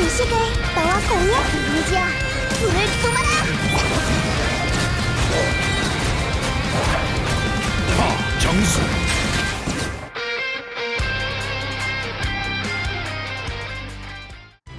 지식을 너와 공유 민지야 불을 뿜어라! 하 정수.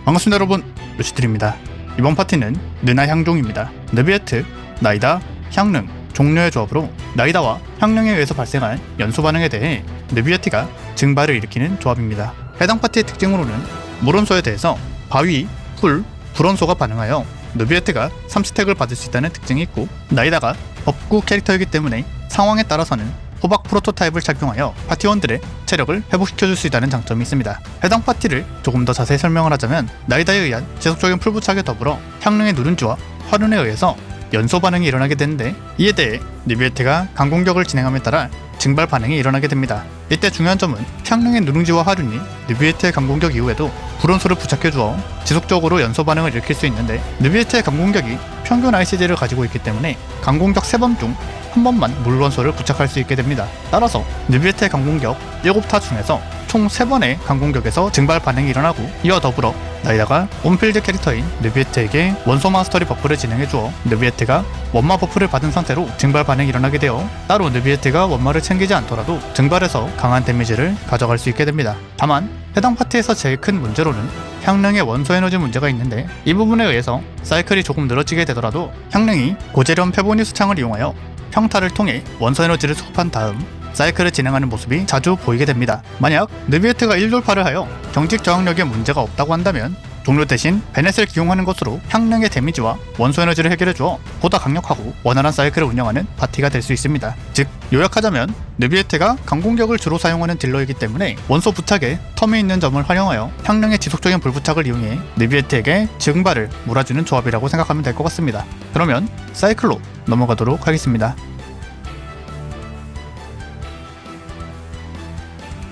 반갑습니다 여러분. 루시드입니다. 이번 파티는 느나 향종입니다. 느비에트, 나이다, 향릉, 종료의 조합으로 나이다와 향릉에 의해서 발생한 연소 반응에 대해 느비에트가 증발을 일으키는 조합입니다. 해당 파티의 특징으로는 물원소에 대해서 바위, 풀, 불원소가 반응하여 느비에트가 3스택을 받을 수 있다는 특징이 있고 나이다가 법구 캐릭터이기 때문에 상황에 따라서는 호박 프로토타입을 착용하여 파티원들의 체력을 회복시켜줄 수 있다는 장점이 있습니다. 해당 파티를 조금 더 자세히 설명을 하자면 나이다에 의한 지속적인 풀부착에 더불어 향릉의 누른지와 화륜에 의해서 연소 반응이 일어나게 되는데 이에 대해 니비에트가 강공격을 진행함에 따라 증발 반응이 일어나게 됩니다. 이때 중요한 점은 향릉의 누룽지와 화륜이 느비에트의 강공격 이후에도 불온소를 부착해 주어 지속적으로 연소 반응을 일으킬 수 있는데 느비에트의 강공격이 평균 ICG를 가지고 있기 때문에 강공격 3번 중 한 번만 물원소를 부착할 수 있게 됩니다. 따라서 느비에트의 강공격 7타 중에서 총 3번의 강공격에서 증발 반응이 일어나고 이와 더불어 나이다가 온필드 캐릭터인 느비에트에게 원소 마스터리 버프를 진행해주어 느비에트가 원마 버프를 받은 상태로 증발 반응이 일어나게 되어 따로 느비에트가 원마를 챙기지 않더라도 증발해서 강한 데미지를 가져갈 수 있게 됩니다. 다만 해당 파티에서 제일 큰 문제로는 향릉의 원소 에너지 문제가 있는데 이 부분에 의해서 사이클이 조금 늘어지게 되더라도 향릉이 고재련 페보니스 창을 이용하여 평타를 통해 원소 에너지를 수급한 다음 사이클을 진행하는 모습이 자주 보이게 됩니다. 만약 느비에트가 1돌파를 하여 경직 저항력에 문제가 없다고 한다면 종료 대신 베넷을 기용하는 것으로 향릉의 데미지와 원소 에너지를 해결해 주어 보다 강력하고 원활한 사이클을 운영하는 파티가 될 수 있습니다. 즉 요약하자면 느비에트가 강공격을 주로 사용하는 딜러이기 때문에 원소 부착에 텀이 있는 점을 활용하여 향릉의 지속적인 불부착을 이용해 느비에트에게 증발을 몰아주는 조합이라고 생각하면 될 것 같습니다. 그러면 사이클로 넘어가도록 하겠습니다.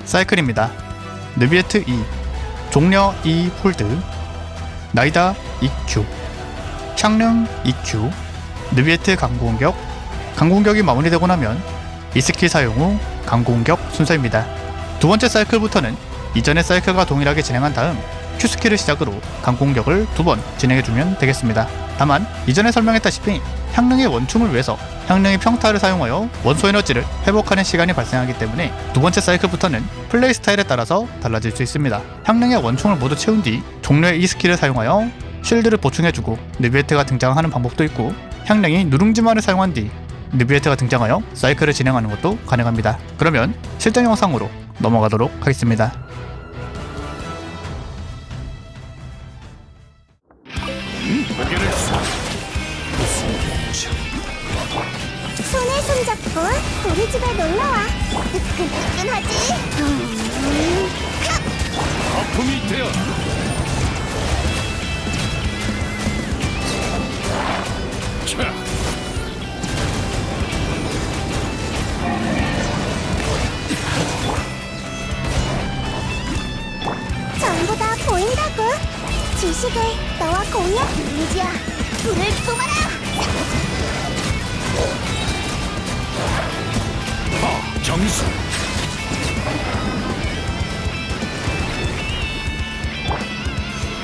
사이클입니다. 느비에트 2, 종려 2 홀드, 나이다 EQ, 향릉 EQ, 느비에트 강공격, 강공격이 마무리되고 나면 이 스킬 사용 후 강공격 순서입니다. 두 번째 사이클부터는 이전의 사이클과 동일하게 진행한 다음 스킬을 시작으로 강공격을 두 번 진행해주면 되겠습니다. 다만 이전에 설명했다시피 향릉의 원충을 위해서 향릉의 평타를 사용하여 원소 에너지를 회복하는 시간이 발생하기 때문에 두 번째 사이클부터는 플레이 스타일에 따라서 달라질 수 있습니다. 향릉의 원충을 모두 채운 뒤 종료의 이 스킬을 사용하여 쉴드를 보충해주고 느비에트가 등장하는 방법도 있고 향릉이 누룽지만을 사용한 뒤 느비에트가 등장하여 사이클을 진행하는 것도 가능합니다. 그러면 실전 영상으로 넘어가도록 하겠습니다. 손잡고 우리 집에 놀러와. 뜨끈뜨끈하지? 음, 아픔이 되어. 차 전부 다 보인다고. 지식을 너와 공유 민지야. 불을 뿜어라! 하 정수.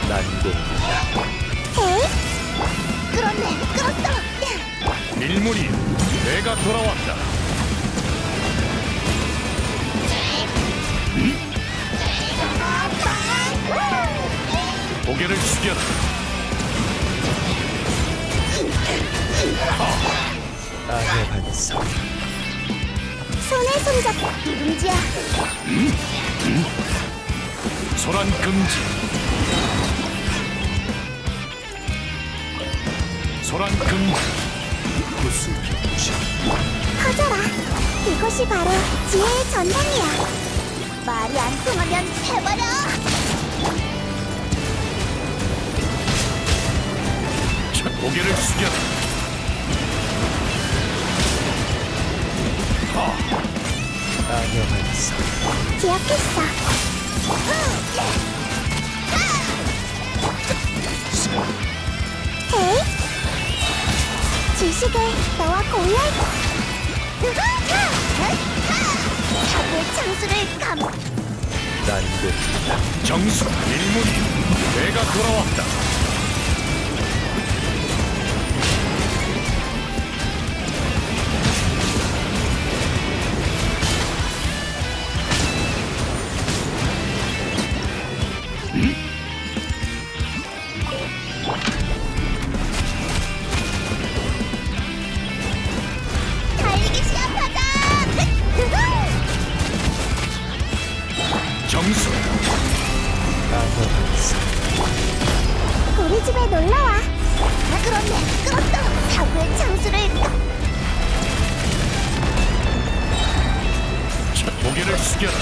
난고 에이 끌었네 끌었어. 밀물이 내가 돌아왔다. 고개를 숙여라. 나의 반성 손에 손잡고 민지야. 소란 금지. 소란 금지. 구슬경치 커져라. 이것이 바로 지혜의 전당이야. 말이 안 통하면 해버려. 자, 고개를 숙여 반성 기억했어 헤이 지식을 너와 정수 밀물이 내가 돌아왔다. 우리 집에 놀러와. 아, 그런데 끌었다. 사고의 장수를 자, 고개를 숙여라.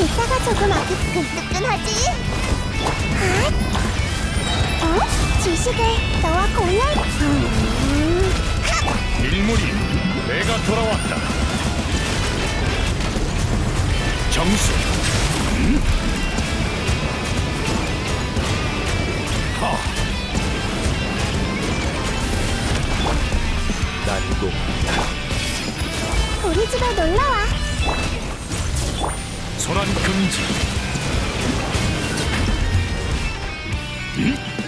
이따가 조금 아기 뜨끈뜨끈하지? 아? 어? 지식을 너와 공유할... 음... 하! 일물이 내가 돌아왔다. 정수. 음? 난고. 우리 집에 놀러 와. 소란 금지. 음?